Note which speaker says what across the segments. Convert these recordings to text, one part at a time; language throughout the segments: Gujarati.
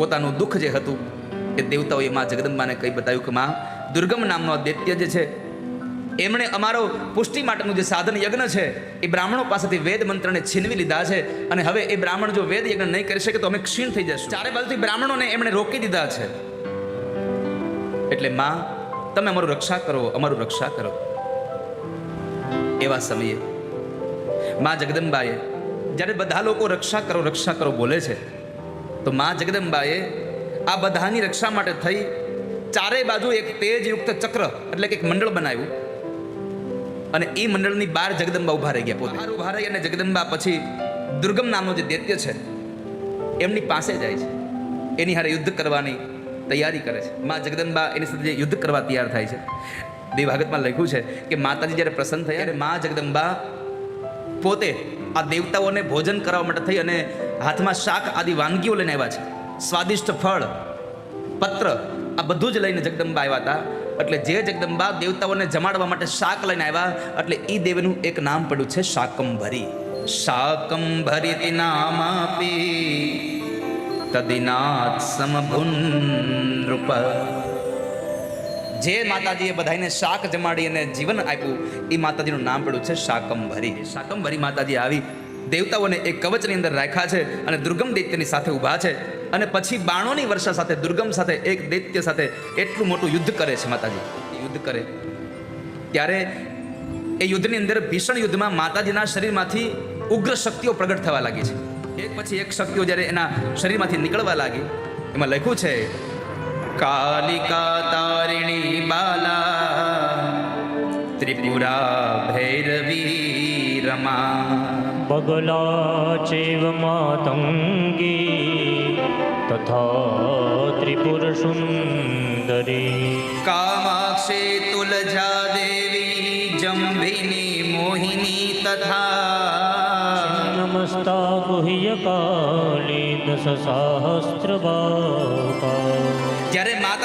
Speaker 1: પોતાનું દુઃખ જે હતું એ દેવતાઓએ માં જગદંબાને કહી બતાવ્યું કે માં, દુર્ગમ નામનો દૈત્ય જે છે, એમણે અમારો પુષ્ટિ માટેનું જે સાધન યજ્ઞ છે, એ બ્રાહ્મણો પાસેથી વેદ મંત્રને છીનવી લીધા છે અને હવે એ બ્રાહ્મણ જો વેદ યજ્ઞ નહીં કરી શકે તો અમે ક્ષીણ થઈ જશું ચારે બાજુથી બ્રાહ્મણોને એમણે રોકી દીધા છે. એટલે માં, તમે અમારું રક્ષા કરો, અમારું રક્ષા કરો. એવા સમયે માં જગદંબાએ, જ્યારે બધા લોકો રક્ષા કરો રક્ષા કરો બોલે છે તો મા જગદંબાએ આ બધાની રક્ષા માટે થઈ ચારે બાજુ એક તેજયુક્ત ચક્ર, એટલે કે એક મંડળ બનાવ્યું. અને એ મંડળની બહાર જગદંબા ઊભા રહી ગયા પોતે. ઊભા રહી અને જગદંબા પછી દુર્ગમ નામનો જે દૈત્ય છે, એમની પાસે જાય છે. એની હારે યુદ્ધ કરવાની તૈયારી કરે છે. મા જગદંબા એની સાથે યુદ્ધ કરવા તૈયાર થાય છે. દેવભાગતમાં લખ્યું છે કે માતાજી જ્યારે પ્રસન્ન થયા, ત્યારે મા જગદંબા પોતે આ દેવતાઓને ભોજન કરવા માટે થઈ અને હાથમાં શાક આદિ વાનગીઓ લઈને આવ્યા છે. સ્વાદિષ્ટ ફળ, પત્ર, આ બધું જ લઈને જગદંબા આવ્યા હતા. એટલે જે જગદંબા દેવતાઓને જમાડવા માટે શાક લઈને આવ્યા, એટલે એ દેવનું એક નામ પડ્યું છે શાકંભરી. શાકંભરી નામ આપી તદિનાથ સમભુન નૃપ જે માતાજીએ બધાને શાક જમાડી અને જીવન આપ્યું એ માતાજીનું નામ પડ્યું છે શાકંભરી. શાકંભરી માતાજી આવી દેવતાઓને એક કવચની અંદર રાખ્યા છે અને દુર્ગમ દૈત્યની સાથે ઊભા છે. અને પછી બાણોની વર્ષા સાથે, દુર્ગમ સાથે, એક દૈત્ય સાથે એટલું મોટું યુદ્ધ કરે છે માતાજી. યુદ્ધ કરે. ત્યારે એ યુદ્ધની અંદર ભીષણ યુદ્ધમાં માતાજીના શરીરમાંથી ઉગ્ર શક્તિઓ પ્રગટ થવા લાગી છે. એક પછી એક શક્તિઓ જ્યારે એના શરીરમાંથી નીકળવા લાગી, એમાં લખ્યું છે, કાલિકા તારિણી બાલા, ત્રિપુરા ભૈરવી રમા.
Speaker 2: બગલા ચેવ માતંગી તથા ત્રિપુર સુંદરી
Speaker 1: કામાક્ષી તુલજા દેવી જંભિની મોહિની તથા
Speaker 2: નમસ્તા ગુહ્ય કાલી
Speaker 1: દસ સહસ્ત્ર બાપા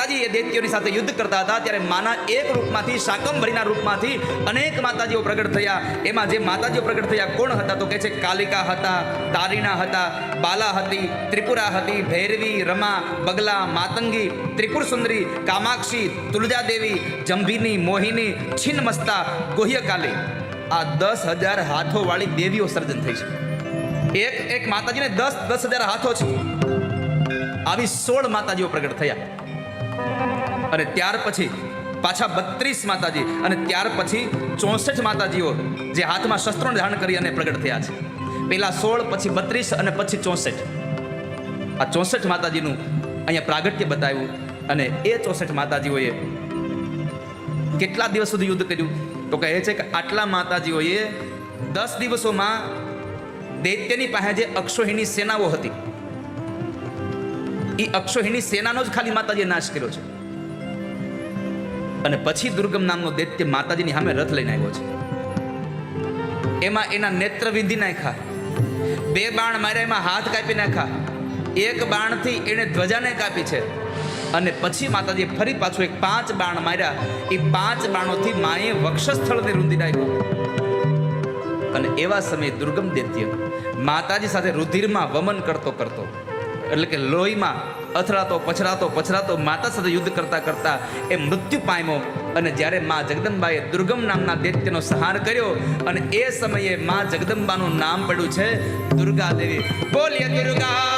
Speaker 1: માતાજી એ દૈત્યોની સાથે યુદ્ધ કરતા હતા, ત્યારે માના એક રૂપમાંથી, શાકંભરીના રૂપમાંથી અનેક માતાજીઓ પ્રગટ થયા. એમાં જે માતાજીઓ પ્રગટ થયા કોણ હતા તો કે છે કાલિકા હતા, તારીણા હતા, બાલા હતી, ત્રિપુરા હતી, ભૈરવી, રમા, બગલા, માતંગી ત્રિપુર સુંદરી કામાક્ષી તુલજા દેવી જંભીની, મોહિની છિન્નમસ્તા ગોહ્યકાલી. આ દસ હજાર હાથોવાળી દેવીઓ સર્જન થઈ છે. એક એક માતાજીને દસ દસ હજાર હાથો છે. આવી સોળ માતાજીઓ પ્રગટ થયા. અને ત્યાર પછી પાછા બત્રીસ માતાજી અને ત્યાર પછી ચોસઠ માતાજીઓ જે હાથમાં શસ્ત્રોને ધારણ કરી અને પ્રગટ થયા છે. પહેલા સોળ, પછી બત્રીસ અને પછી ચોસઠ. આ ચોસઠ માતાજીનું અહીંયા પ્રાગટ્ય બતાવ્યું અને એ ચોસઠ માતાજીઓએ કેટલા દિવસ સુધી યુદ્ધ કર્યું? તો કહે છે કે આટલા માતાજીઓએ દસ દિવસોમાં દૈત્યની પાસે જે અક્ષોહીની સેનાઓ હતી એ અક્ષોહિણી સેનાનો જ ખાલી માતાજીએ નાશ કર્યો છે. અને પછી દુર્ગમ નામનો દૈત્ય માતાજીની સામે રથ લઈને આવ્યો છે. એમાં એના નેત્ર વિંધી નાખ્યા. બે બાણ માર્યા, એમાં હાથ કાપી નાખ્યા. એક બાણથી એણે ધ્વજાને કાપી છે. અને પછી માતાજીએ ફરી પાછું એક પાંચ બાણ માર્યા. એ પાંચ બાણોથી માએ વક્ષસ્થળને રૂંધી નાખ્યું. અને એવા સમયે દુર્ગમ દૈત્ય માતાજી સાથે રુધિરમાં વમન કરતો કરતો એટલે કે લોહીમાં અથડાતો, પછડાતો પછડાતો, માતા સાથે યુદ્ધ કરતા કરતા એ મૃત્યુ પામ્યો. અને જ્યારે મા જગદંબાએ દુર્ગમ નામના દૈત્યનો સંહાર કર્યો અને એ સમયે મા જગદંબાનું નામ પડ્યું છે દુર્ગા દેવી બોલીએ દુર્ગા!